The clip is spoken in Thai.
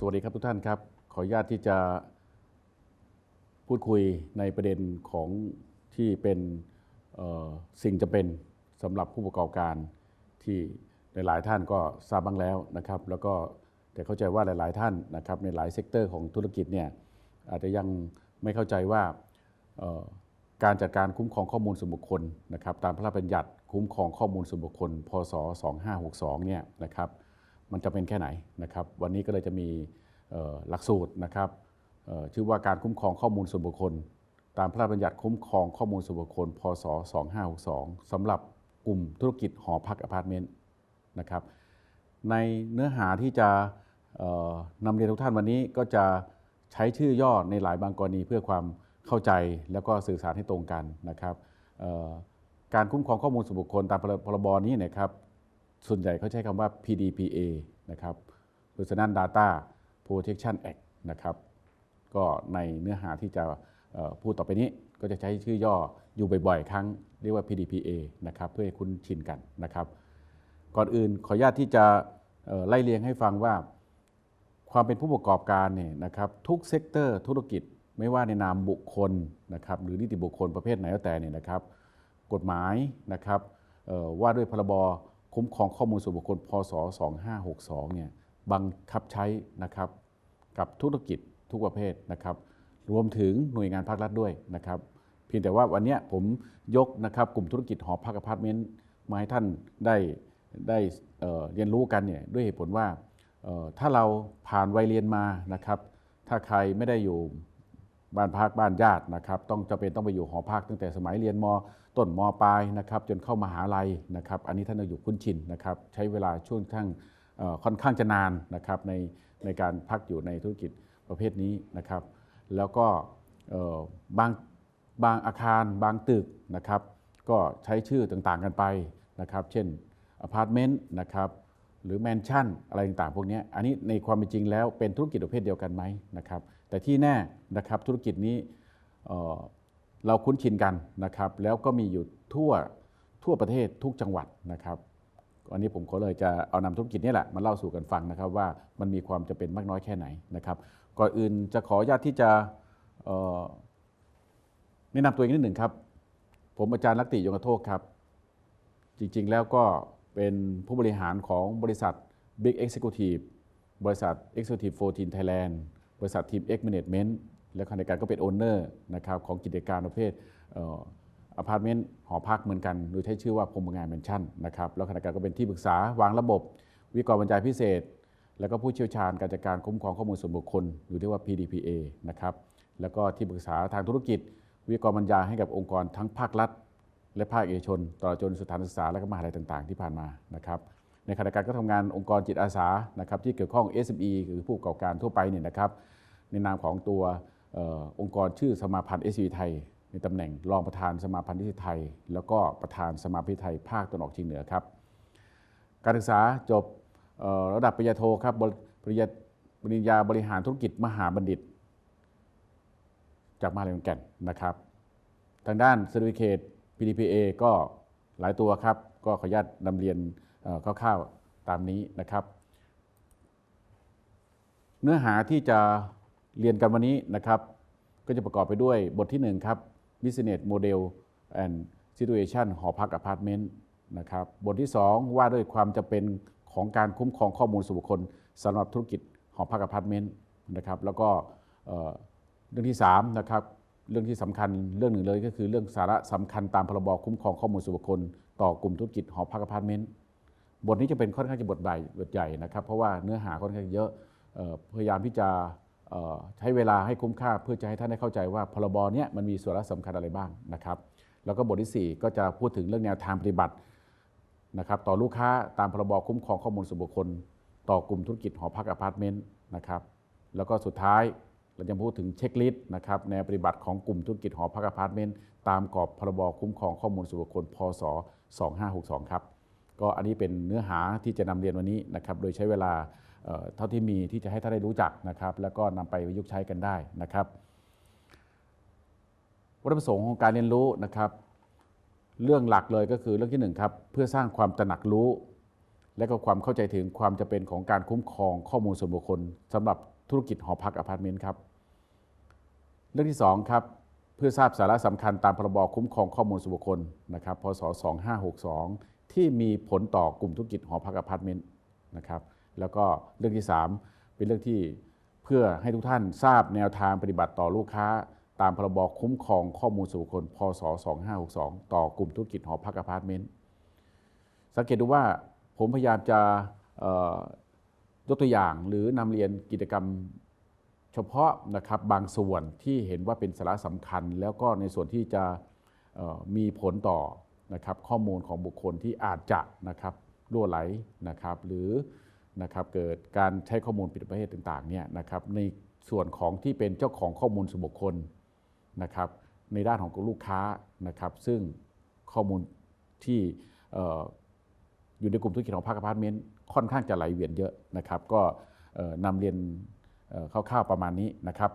สวัสดีครับทุกท่านครับ ขออนุญาตที่จะพูดคุยในประเด็นของที่เป็นสิ่งจำเป็นสำหรับผู้ประกอบการที่หลายท่านก็ทราบบ้างแล้วนะครับ แล้วก็แต่เข้าใจว่าหลาย ๆ ท่านนะครับในหลายเซกเตอร์ของธุรกิจเนี่ยอาจจะยังไม่เข้าใจว่าการจัดการคุ้มครองข้อมูลส่วนบุคคลนะครับ ตามพระราชบัญญัติคุ้มครองข้อมูลส่วนบุคคล พศ 2562 เนี่ยนะครับ มันจะเป็นแค่ไหนนะครับ วันนี้ก็เลยจะมีหลักสูตรนะครับชื่อว่าการคุ้มครองข้อมูลส่วนบุคคล ตามพระราชบัญญัติคุ้มครองข้อมูลส่วนบุคคล พศ 2562สำหรับกลุ่มธุรกิจหอพักอพาร์ตเมนต์นะครับ ในเนื้อหาที่จะนำเรียนทุกท่านวันนี้ก็จะใช้ชื่อย่อในหลายบางกรณีเพื่อความเข้าใจแล้วก็สื่อสารให้ตรงกันนะครับการคุ้มครองข้อมูลส่วนบุคคลตามพรบนี้นะครับ ส่วนใหญ่เขาใช้คำว่า PDPA นะครับ Personal Data Protection Act นะครับ ก็ในเนื้อหาที่จะพูดต่อไปนี้ก็จะใช้ชื่อย่ออยู่บ่อยๆ ครั้งเรียกว่า PDPA นะครับ เพื่อให้คุ้นชินกันนะครับ ก่อนอื่นขออนุญาตที่จะไล่เรียงให้ฟังว่า ความเป็นผู้ประกอบการเนี่ยนะครับทุกเซกเตอร์ธุรกิจไม่ว่าในนามบุคคลนะครับหรือนิติบุคคลประเภทไหนก็แต่เนี่ยนะครับ กฎหมายนะครับว่าด้วยพรบ คุ้มครองข้อมูลส่วนบุคคล พศ 2562 เนี่ยบังคับใช้นะครับกับธุรกิจทุกประเภทนะครับ รวมถึงหน่วยงานภาครัฐด้วยนะครับเพียงแต่ว่าวันนี้ผมยกนะครับกลุ่มธุรกิจหอพักอพาร์ตเมนต์มาให้ท่านได้ได้เเรียนรู้กันเนี่ยด้วยเหตุผลว่าถ้าเราผ่านวัยเรียนมานะครับ ถ้าใครไม่ได้อยู่บ้านพักบ้านญาตินะครับ ต้องจะเป็นต้องไปอยู่หอพักตั้งแต่สมัยเรียนม ต้นมปลายนะครับจนเข้ามหาลัยนะครับ อันนี้ท่านต้อยู่คุ้นชินนะครับใช้เวลาช่วงข้างค่อนข้างจะนานนะครับในในการพักอยู่ในธุรกิจประเภทนี้นะครับ แล้วก็บางบางอาคารบางตึกนะครับ ก็ใช้ชื่อต่างๆกันไปนะครับ เช่นอพาร์ตเมนต์นะครับหรือแมนชั่นอะไรต่างๆพวกนี้อันนี้ในความเป็นจริงแล้วเป็นธุรกิจประเภทเดียวกันไหมนะครับ แต่ที่แน่นะครับธุรกิจนี้ เราคุ้นชินกันนะครับ แล้วก็มีอยู่ทั่วทั่วประเทศทุกจังหวัดนะครับวันนี้ผมขอเลยจะเอานำธุรกิจนี้แหละมาเล่าสู่กันฟังนะครับ ว่ามันมีความจะเป็นมากน้อยแค่ไหนนะครับก่อนอื่นจะขออนุญาตที่จะแนะนำตัวเองนิดหนึ่งครับ ผมอาจารย์ลักติยงกระโทกครับ จริงๆแล้วก็เป็นผู้บริหารของบริษัท Big Executive บริษัท Executive 14 Thailand บริษัท Team X Management และขณะเดียวกันก็เป็นโอนเนอร์นะครับของกิจการประเภทอพาร์ตเมนต์หอพักเหมือนกันโดยใช้ชื่อว่าพรมงานแมนชั่นนะครับแล้วขณะเดียวกันก็เป็นที่ปรึกษาวางระบบ วิกรบรรยายพิเศษ แล้วก็ผู้เชี่ยวชาญการจัดการคุ้มครองข้อมูลส่วนบุคคล หรือเรียกว่า PDPA นะครับแล้วก็ที่ปรึกษาทางธุรกิจ วิกรบรรยายให้กับองค์กรทั้งภาครัฐ และภาคเอกชนตลอดจนสถานศึกษาและก็มหาลัยต่าง ๆ ที่ผ่านมานะครับในขณะเดียวกันก็ทำงานองค์กรจิตอาสานะครับที่เกี่ยวข้อง SME คือผู้ประกอบการทั่วไปเนี่ยนะครับในนามของตัว ออองค์กรชื่อสมาพันธ์ SME ไทย ในตำแหน่งรองประธานสมาพันธ์ SME ไทย แล้วก็ประธานสมาพันธ์ไทยภาคตะวันออกเฉียงเหนือครับ การศึกษาจบระดับปริญญาโทครับปริญญาปริญญาบริหารธุรกิจมหาบัณฑิต จากมหาลัยขอนแก่นนะครับ ทางด้าน Certificate PDPA ก็หลายตัวครับ ก็ขออนุญาตนำเรียนคร่าวๆตามนี้นะครับ เนื้อหาที่จะ เรียนกันวันนี้นะครับ ก็จะประกอบไปด้วยบทที่ 1 ครับ Business Model and Situation หอพักอพาร์ตเมนต์นะครับบทที่ 2 ว่าด้วยความจะเป็นของการคุ้มครองข้อมูลส่วนบุคคลสำหรับธุรกิจหอพักอพาร์ตเมนต์นะครับแล้วก็เรื่องที่3นะครับเรื่องที่สำคัญเรื่องหนึ่งเลยก็คือเรื่องสาระสำคัญตามพรบคุ้มครองข้อมูลส่วนบุคคล ต่อกลุ่มธุรกิจหอพักอพาร์ตเมนต์บทนี้จะเป็นค่อนข้างจะบทใหญ่บทใหญ่นะครับ เพราะว่าเนื้อหาค่อนข้างเยอะพยายามที่จะ ใช้เวลาให้คุ้มค่าเพื่อจะให้ท่านได้เข้าใจว่าพรบเนี้ยมันมีส่วนสำคัญอะไรบ้างนะครับ แล้วก็บทที่ 4 ก็จะพูดถึงเรื่องแนวทางปฏิบัตินะครับต่อลูกค้าตามพรบคุ้มครองข้อมูลส่วนบุคคล ต่อกลุ่มธุรกิจหอพักอพาร์ตเมนต์นะครับแล้วก็สุดท้ายเราจะพูดถึงเช็คลิสต์นะครับแนวปฏิบัติของกลุ่มธุรกิจหอพักอพาร์ตเมนต์ตามกรอบพรบคุ้มครองข้อมูลส่วนบุคคลพศ2562 ครับ ก็อันนี้เป็นเนื้อหาที่จะนำเรียนวันนี้นะครับโดยใช้เวลาเท่าที่มีที่จะให้ท่านได้รู้จักนะครับ แล้วก็นำไปประยุกต์ใช้กันได้นะครับวัตถุประสงค์ของการเรียนรู้นะครับ เรื่องหลักเลยก็คือเรื่องที่หนึ่งครับเพื่อสร้างความตระหนักรู้ และก็ความเข้าใจถึงความจำเป็นของการคุ้มครองข้อมูลส่วนบุคคลสำหรับธุรกิจหอพักอพาร์ตเมนต์ครับเรื่องที่2ครับเพื่อทราบสาระสำคัญตามพรบคุ้มครองข้อมูลส่วนบุคคลนะครับพศ2562 ที่มีผลต่อกลุ่มธุรกิจหอพักอพาร์ตเมนต์นะครับแล้วก็เรื่องที่ 3 เป็นเรื่องที่เพื่อให้ทุกท่านทราบแนวทางปฏิบัติต่อลูกค้า ตามพรบคุ้มครองข้อมูลส่วนบุคคลพศ 2562 ต่อกลุ่มธุรกิจหอพักอพาร์ตเมนต์สังเกตดูว่าผมพยายามจะยกตัวอย่างหรือนำเรียนกิจกรรมเฉพาะนะครับบางส่วนที่เห็นว่าเป็นสาระสำคัญ แล้วก็ในส่วนที่จะมีผลต่อ นะครับข้อมูลของบุคคลที่อาจจะนะครับรั่วไหลนะครับหรือนะครับเกิดการใช้ข้อมูลผิดประเภทต่างๆเนี่ยนะครับในส่วนของที่เป็นเจ้าของข้อมูลส่วนบุคคลนะครับในด้านของลูกค้านะครับ ซึ่งข้อมูลที่ออยู่ในกลุ่มธุรกิจของภาคอพาร์ตเมนต์ค่อนข้างจะไหลเวียนเยอะนะครับ ก็นำเรียนเอ่อคร่าวๆประมาณนี้นะครับ